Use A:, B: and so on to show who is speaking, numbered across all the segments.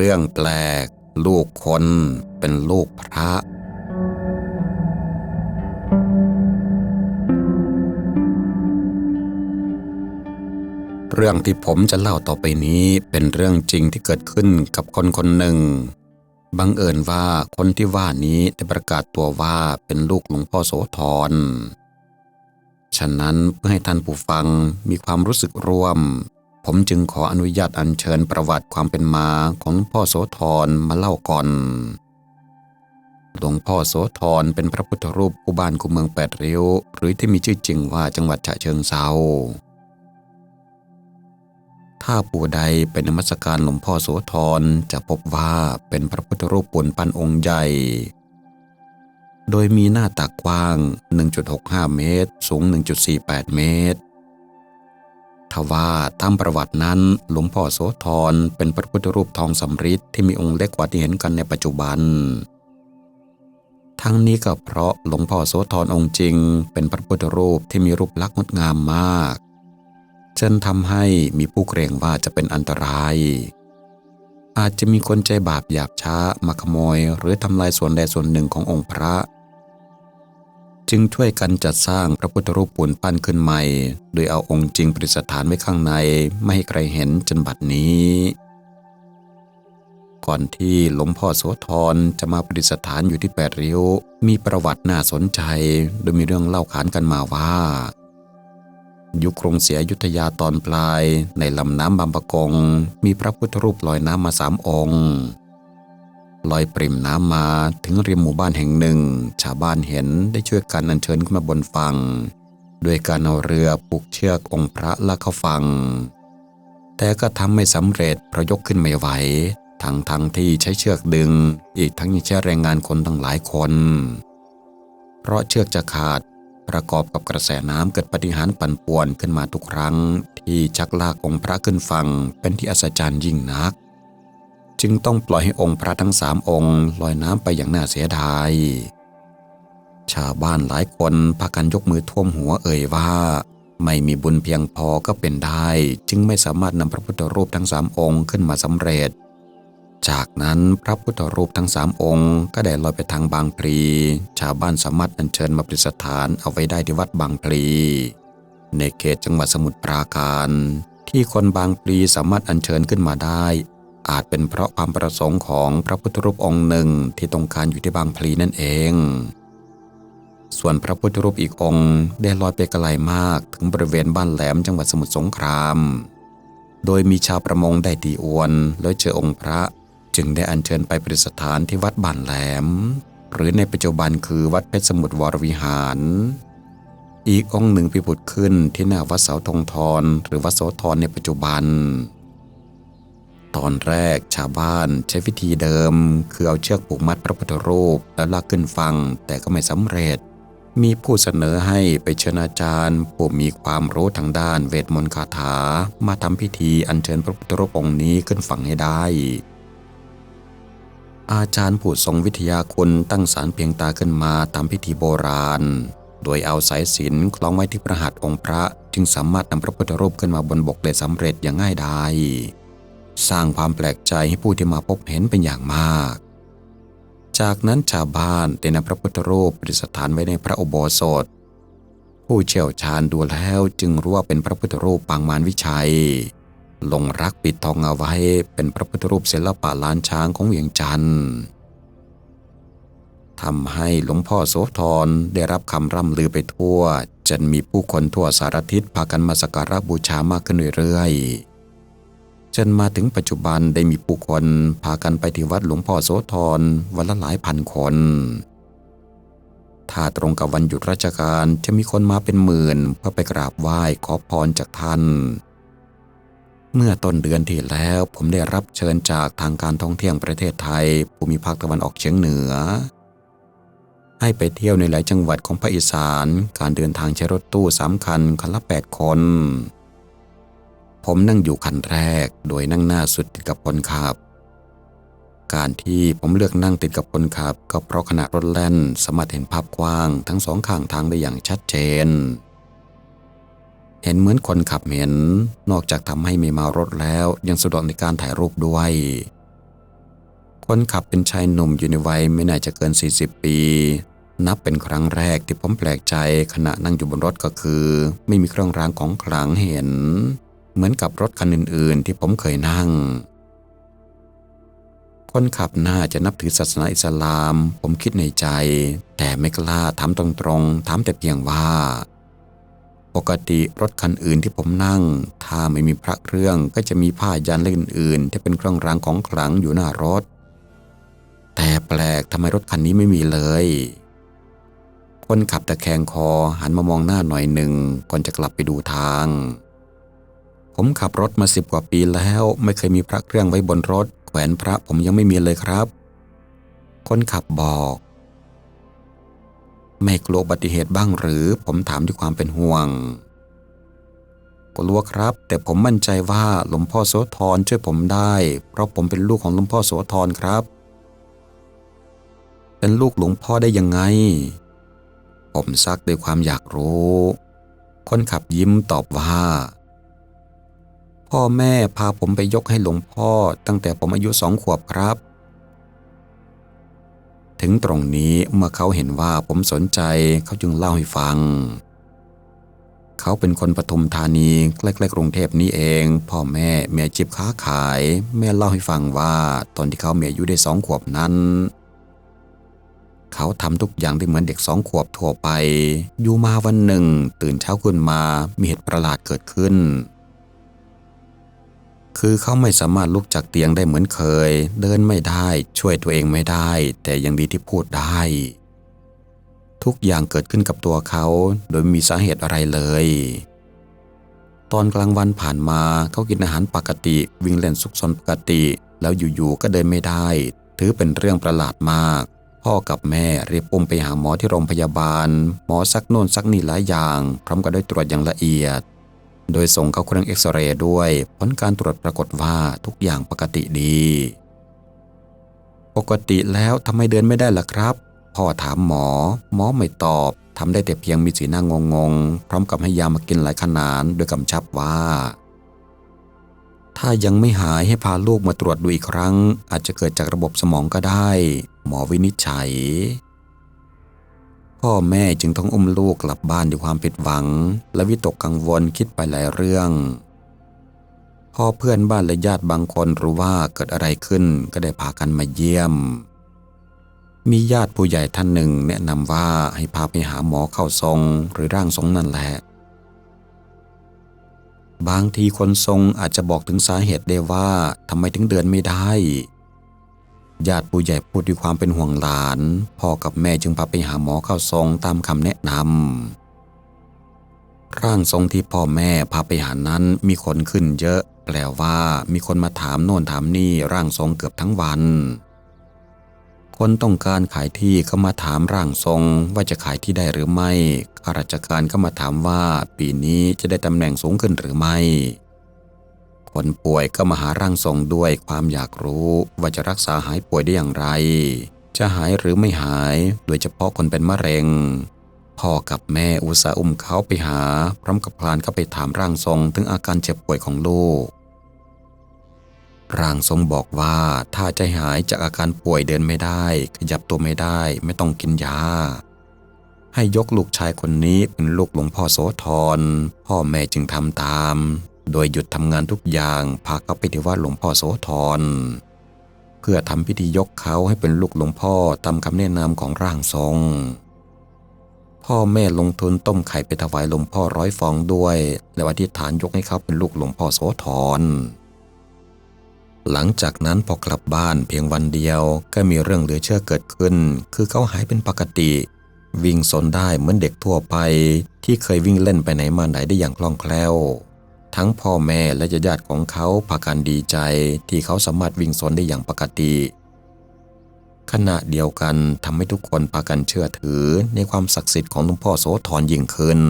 A: เรื่องแปลก ลูกคนเป็นลูกพระ เรื่องที่ผมจะเล่าต่อไปนี้เป็นเรื่องจริงที่เกิดขึ้นกับคนคนหนึ่ง บังเอิญว่าคนที่ว่านี้ได้ประกาศตัวว่าเป็นลูกหลวงพ่อโสธร ฉะนั้นเพื่อให้ท่านผู้ฟังมีความรู้สึกร่วม ผมจึงขออนุญาตอัญเชิญประวัติความเป็นมาของพ่อโสธรมาเล่าก่อน หลวงพ่อโสธรเป็นพระพุทธรูปคู่บ้านคู่เมืองแปดริ้ว หรือที่มีชื่อจริงว่าจังหวัดฉะเชิงเซาถ้าผู้ใดเป็นนมัสการหลวงพ่อโสธรจะพบว่าเป็นพระพุทธรูปปูนปั้นองค์ใหญ่ โดยมีหน้าตักกว้าง 1.65 เมตร สูง 1.48 เมตร ทว่าตามประวัตินั้น หลวงพ่อโสธรเป็นพระพุทธรูปทองสำริดที่มีองค์เล็กกว่าที่เห็นกันในปัจจุบัน ทั้งนี้ก็เพราะหลวงพ่อโสธรองค์จริง เป็นพระพุทธรูปที่มีรูปลักษณ์งดงามมากจนทำให้มีผู้เกรงว่าจะเป็นอันตราย อาจจะมีคนใจบาปหยาบช้ามาขโมย หรือทำลายส่วนใดส่วนหนึ่งขององค์พระ จึงช่วยกันจัดสร้างพระพุทธรูปปูนปั้นขึ้นใหม่ โดยเอาองค์จริงประดิษฐานไว้ข้างในไม่ให้ใครเห็นจนบัดนี้ ก่อนที่หลวงพ่อโสธรจะมาประดิษฐานอยู่ที่แปดริ้ว มีประวัติน่าสนใจ โดยมีเรื่องเล่าขานกันมาว่า ยุคกรุงศรีอยุธยาตอนปลายในลำน้ำบางปะกง มีพระพุทธรูปลอยน้ำมาสามองค์ ลอยปริ่มน้ำมาถึงริมหมู่บ้านแห่งหนึ่ง ชาวบ้านเห็นได้ช่วยกันอัญเชิญขึ้นมาบนฝั่งด้วยการเอาเรือผูกเชือกองค์พระลากเข้าฝั่งแต่ก็ทำไม่สำเร็จเพราะยกขึ้นไม่ไหว ทั้งทั้งที่ใช้เชือกดึง อีกทั้งยังใช้แรงงานคนตั้งหลายคน เพราะเชือกจะขาดประกอบกับกระแสน้ำเกิดปฏิหารปั่นป่วนขึ้นมาทุกครั้ง ที่ชักลากองค์พระขึ้นฝั่งเป็นที่อัศจรรย์ยิ่งนัก จึงต้องปล่อยให้องค์พระทั้งสามองค์ลอยน้ำไปอย่างน่าเสียดาย ชาวบ้านหลายคนพากันยกมือท่วมหัวเอ่ยว่า ไม่มีบุญเพียงพอก็เป็นได้ จึงไม่สามารถนำพระพุทธรูปทั้งสามองค์ขึ้นมาสำเร็จ จากนั้นพระพุทธรูปทั้งสามองค์ก็ได้ลอยไปทางบางพลีชาวบ้านสามารถอัญเชิญมาประดิษฐานเอาไว้ได้ที่วัดบางพลีในเขตจังหวัดสมุทรปราการที่คนบางพลีสามารถอัญเชิญขึ้นมาได้ อาจเป็นเพราะความประสงค์ของพระพุทธรูปองค์หนึ่งที่ต้องการอยู่ที่บางพลีนั่นเอง ส่วนพระพุทธรูปอีกองค์ได้ลอยไปไกลมากถึงบริเวณบ้านแหลมจังหวัดสมุทรสงคราม โดยมีชาวประมงได้ตีอวนแล้วเจอองค์พระจึงได้อัญเชิญไปประดิษฐานที่วัดบ้านแหลม หรือในปัจจุบันคือวัดเพชรสมุทรวรวิหาร อีกองค์หนึ่งพิบุตขึ้นที่หน้าวัดเสาธงทรหรือวัดโสธรในปัจจุบัน ตอนแรกชาวบ้านใช้วิธีเดิม คือเอาเชือกผูกมัดพระพุทธรูปแล้วลากขึ้นฟังแต่ก็ไม่สำเร็จ มีผู้เสนอให้ไปเชิญอาจารย์ผู้มีความรู้ทางด้านเวทมนต์คาถา มาทำพิธีอัญเชิญพระพุทธรูปองค์นี้ขึ้นฝั่งให้ได้ อาจารย์ผู้ทรงวิทยาคุณตั้งสารเพียงตาขึ้นมาตามพิธีโบราณ โดยเอาสายสิญจนคล้องไว้ที่พระหัตองค์พระ จึงสามารถนำพระพุทธรูปขึ้นมาบนบกได้สำเร็จอย่างง่ายดาย สร้างความแปลกใจให้ผู้ที่มาพบเห็นเป็นอย่างมาก จากนั้นชาวบ้านได้นำพระพุทธรูปประดิษฐานไว้ในพระอุโบสถ ผู้เชี่ยวชาญดูแล้วจึงรู้ว่าเป็นพระพุทธรูปปางมารวิชัย ลงรักปิดทองเอาไว้เป็นพระพุทธรูปศิลปะล้านช้างของเวียงจันทร์ทำให้หลวงพ่อโสธรได้รับคำร่ำลือไปทั่ว จนมีผู้คนทั่วสารทิศพากันมาสักการะบูชามากขึ้นเรื่อยๆ จนมาถึงปัจจุบันได้มีผู้คนพากันไปที่วัดหลวงพ่อโสธรวันละหลายพันคน ถ้าตรงกับวันหยุดราชการจะมีคนมาเป็นหมื่นเพื่อไปกราบไหว้ขอพรจากท่าน เมื่อต้นเดือนที่แล้วผมได้รับเชิญจากทางการท่องเที่ยวประเทศไทย ภูมิภาคตะวันออกเฉียงเหนือ ให้ไปเที่ยวในหลายจังหวัดของภาคอีสาน การเดินทางใช้รถตู้สามคันคันละแปดคน ผมนั่งอยู่คันแรก โดยนั่งหน้าสุดติดกับคนขับ การที่ผมเลือกนั่งติดกับคนขับ ก็เพราะขณะรถแล่นสามารถเห็นภาพกว้างทั้งสองข้างทางได้อย่างชัดเจน เห็นเหมือนคนขับเห็น นอกจากทำให้ไม่มารถแล้วยังสะดวกในการถ่ายรูปด้วยคนขับเป็นชายหนุ่มอยู่ในวัยไม่น่าจะเกิน 40 ปี นับเป็นครั้งแรกที่ผมแปลกใจขณะนั่งอยู่บนรถก็คือ ไม่มีเครื่องรางของขลังเห็น เหมือนกับรถคันอื่น ๆ ที่ผมเคยนั่ง คนขับน่าจะนับถือศาสนาอิสลาม ผมคิดในใจ แต่ไม่กล้าถามตรงๆถามแต่เพียงว่า ปกติรถคันอื่นที่ผมนั่ง ถ้าไม่มีพระเครื่องก็จะมีผ้ายันเล่นอื่นๆที่เป็นเครื่องรางของขลังอยู่หน้ารถ แต่แปลกทำไมรถคันนี้ไม่มีเลยคนขับตะแคงคอหันมามองหน้าหน่อยหนึ่งก่อนจะกลับไปดูทาง ผมขับรถมาสิบกว่าปีแล้ว ไม่เคยมีพระเครื่องไว้บนรถ แขวนพระผมยังไม่มีเลยครับ คนขับบอก ไม่กลัวอุบัติเหตุบ้างหรือ ผมถามด้วยความเป็นห่วงกลัวครับ แต่ผมมั่นใจว่าหลวงพ่อโสธรช่วยผมได้ เพราะผมเป็นลูกของหลวงพ่อโสธรครับ เป็นลูกหลวงพ่อได้ยังไง ผมซักด้วยความอยากรู้ คนขับยิ้มตอบว่า พ่อแม่พาผมไปยกให้หลวงพ่อตั้งแต่ผมอายุสองขวบครับ ถึงตรงนี้เมื่อเขาเห็นว่าผมสนใจเขาจึงเล่าให้ฟัง เขาเป็นคนปทุมธานีใกล้ๆกรุงเทพนี้เอง พ่อแม่เมียจิบค้าขาย แม่เล่าให้ฟังว่าตอนที่เขาเมียอายุได้สองขวบนั้นเขาทำทุกอย่างได้เหมือนเด็กสองขวบทั่วไป อยู่มาวันหนึ่ง ตื่นเช้าขึ้นมามีเหตุประหลาดเกิดขึ้น คือเขาไม่สามารถลุกจากเตียงได้เหมือนเคย เดินไม่ได้ ช่วยตัวเองไม่ได้ แต่ยังดีที่พูดได้ ทุกอย่างเกิดขึ้นกับตัวเขา โดยม่มีสาเหตุอะไรเลย ตอนกลางวันผ่านมาเขากินอาหารปกติ วิ่งเล่นซุกซนปกติ แล้วอยู่ๆก็เดินไม่ได้ ถือเป็นเรื่องประหลาดมาก พ่อกับแม่รีบอุ้มไปหาหมอที่โรงพยาบาล หมอซักโน่นซักนี่หลายอย่าง พร้อมกับได้ตรวจอย่างละเอียด โดยส่งเข้าเครื่องเอ็กซเรย์ด้วย ผลการตรวจปรากฏว่าทุกอย่างปกติดี ปกติแล้วทำไมเดินไม่ได้ล่ะครับ พ่อถามหมอ หมอไม่ตอบทำได้แต่เพียงมีสีหน้างงงๆพร้อมกับให้ยามากินหลายขนานโดยกำชับว่า ถ้ายังไม่หายให้พาลูกมาตรวจดูอีกครั้ง อาจจะเกิดจากระบบสมองก็ได้ หมอวินิจฉัย พ่อแม่จึงต้องอุ้มลูกกลับบ้านด้วยความผิดหวัง และวิตกกังวลคิดไปหลายเรื่องพ่อเพื่อนบ้านและญาติบางคนรู้ว่าเกิดอะไรขึ้นก็ได้พากันมาเยี่ยม มีญาติผู้ใหญ่ท่านหนึ่งแนะนำว่าให้พาไปหาหมอเข้าทรงหรือร่างทรงนั่นแหละ บางทีคนทรงอาจจะบอกถึงสาเหตุได้ว่าทำไมถึงเดินไม่ได้ ญาติผู้ใหญ่พูดด้วยความเป็นห่วงหลาน พ่อกับแม่จึงพาไปหาหมอเข้าทรงตามคำแนะนำร่างทรงที่พ่อแม่พาไปหานั้นมีคนขึ้นเยอะ แปลว่ามีคนมาถามโน่นถามนี่ร่างทรงเกือบทั้งวัน คนต้องการขายที่ก็มาถามร่างทรงว่าจะขายที่ได้หรือไม่ข้าราชการก็มาถามว่าปีนี้จะได้ตำแหน่งสูงขึ้นหรือไม่ คนป่วยก็มาหาร่างทรงด้วยความอยากรู้ว่าจะรักษาหายป่วยได้อย่างไร จะหายหรือไม่หาย โดยเฉพาะคนเป็นมะเร็ง พ่อกับแม่อุตส่าห์อุ้มเขาไปหา พร้อมกับพลานเข้าไปถามร่างทรงถึงอาการเจ็บป่วยของลูก ร่างทรงบอกว่าถ้าจะหายจากอาการป่วยเดินไม่ได้ ขยับตัวไม่ได้ ไม่ต้องกินยาให้ยกลูกชายคนนี้เป็นลูกหลวงพ่อโสธรพ่อแม่จึงทำตาม โดยหยุดทำงานทุกอย่างพาเขาไปที่วัดหลวงพ่อโสธรเพื่อทำพิธียกเขาให้เป็นลูกหลวงพ่อตามคำแนะนำของร่างทรง พ่อแม่ลงทุนต้มไข่ไปถวายหลวงพ่อร้อยฟองด้วย และอธิษฐานยกให้เขาเป็นลูกหลวงพ่อโสธรหลังจากนั้นพอกลับบ้านเพียงวันเดียวก็มีเรื่องเหลือเชื่อเกิดขึ้น คือเขาหายเป็นปกติ วิ่งสนได้เหมือนเด็กทั่วไป ที่เคยวิ่งเล่นไปไหนมาไหนได้อย่างคล่องแคล่ว ทั้งพ่อแม่และญาติของเขาพากันดีใจที่เขาสามารถวิ่งสนได้อย่างปกติ ขณะเดียวกันทำให้ทุกคนพากันเชื่อถือในความศักดิ์สิทธิ์ของหลวงพ่อโสธรยิ่งขึ้น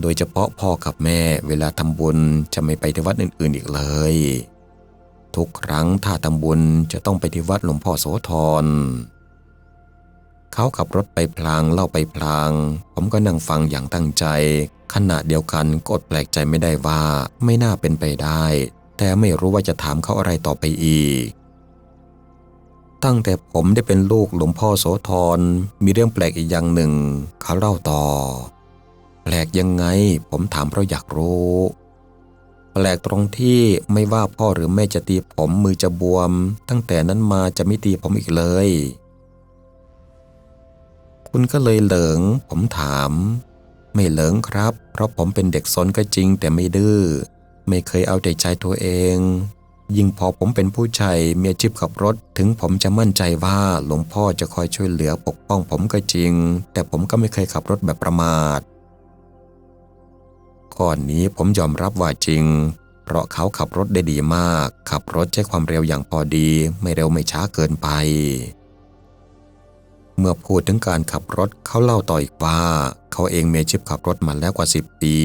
A: โดยเฉพาะพ่อกับแม่เวลาทำบุญจะไม่ไปที่วัดอื่นๆอีกเลย ทุกครั้งถ้าทำบุญจะต้องไปที่วัดหลวงพ่อโสธรเขาขับรถไปพลางเล่าไปพลาง ผมก็นั่งฟังอย่างตั้งใจ ขณะเดียวกันก็อดแปลกใจไม่ได้ว่าไม่น่าเป็นไปได้ แต่ไม่รู้ว่าจะถามเขาอะไรต่อไปอีก ตั้งแต่ผมได้เป็นลูกหลวงพ่อโสธรมีเรื่องแปลกอีกอย่างหนึ่ง เขาเล่าต่อ แปลกยังไง ผมถามเพราะอยากรู้ แปลกตรงที่ไม่ว่าพ่อหรือแม่จะตีผมมือจะบวม ตั้งแต่นั้นมาจะไม่ตีผมอีกเลย คุณก็เลยเหลิง ผมถาม ไม่เหลิงครับ เพราะผมเป็นเด็กซนก็จริงแต่ไม่ดื้อ ไม่เคยเอาใจใจตัวเอง ยิ่งพอผมเป็นผู้ชายมีอาชีพขับรถ ถึงผมจะมั่นใจว่าหลวงพ่อจะคอยช่วยเหลือปกป้องผมก็จริง แต่ผมก็ไม่เคยขับรถแบบประมาทข้อนี้ผมยอมรับว่าจริง เพราะเขาขับรถได้ดีมาก ขับรถใช้ความเร็วอย่างพอดี ไม่เร็วไม่ช้าเกินไป เมื่อพูดถึงการขับรถเขาเล่าต่ออีกว่า เขาเองมีอาชีพขับรถมาแล้วกว่า 10 ปี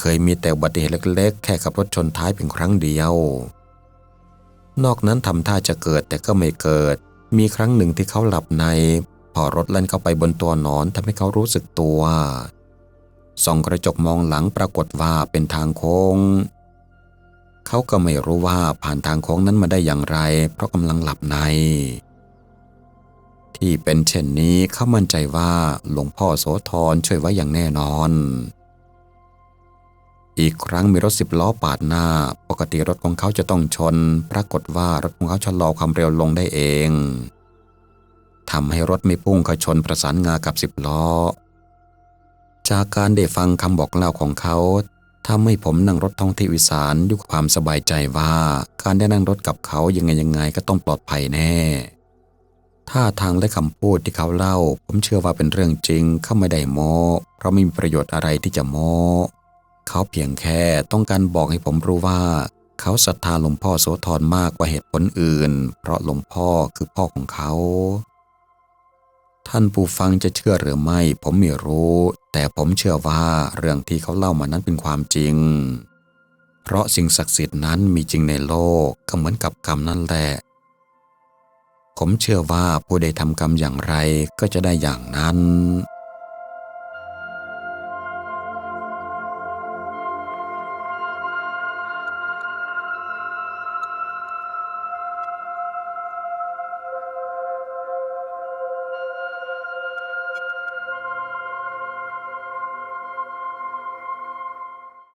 A: เคยมีแต่อุบัติเหตุเล็กๆ แค่ขับรถชนท้ายเพียงครั้งเดียว นอกนั้นทำท่าจะเกิดแต่ก็ไม่เกิด มีครั้งหนึ่งที่เขาหลับใน พอรถแล่นเข้าไปบนตัวนอนทำให้เขารู้สึกตัวส่องกระจกมองหลังปรากฏว่าเป็นทางโค้ง เขาก็ไม่รู้ว่าผ่านทางโค้งนั้นมาได้อย่างไร เพราะกำลังหลับใน ที่เป็นเช่นนี้เขามั่นใจว่าหลวงพ่อโสธรช่วยไว้อย่างแน่นอน อีกครั้งมีรถสิบล้อปาดหน้า ปกติรถของเขาจะต้องชน ปรากฏว่ารถของเขาชะลอความเร็วลงได้เองทำให้รถไม่พุ่งเข้าชนประสานงากับสิบล้อ จากการได้ฟังคำบอกเล่าของเขาทำให้ผมนั่งรถท่องเที่ยวอีสานด้วยความสบายใจว่า การได้นั่งรถกับเขายังไงยังไงก็ต้องปลอดภัยแน่ ท่าทางและคำพูดที่เขาเล่า ผมเชื่อว่าเป็นเรื่องจริงเขาไม่ได้โม้เพราะไม่มีประโยชน์อะไรที่จะโม้เขาเพียงแค่ต้องการบอกให้ผมรู้ว่า เขาศรัทธาหลวงพ่อโสธรมากกว่าเหตุผลอื่น เพราะหลวงพ่อคือพ่อของเขา ท่านผู้ฟังจะเชื่อหรือไม่ ผมไม่รู้ แต่ผมเชื่อว่าเรื่องที่เขาเล่ามานั้นเป็นความจริง เพราะสิ่งศักดิ์สิทธิ์นั้นมีจริงในโลกก็เหมือนกับกรรมนั่นแหละ ผมเชื่อว่าผู้ใดทำกรรมอย่างไรก็จะได้อย่างนั้น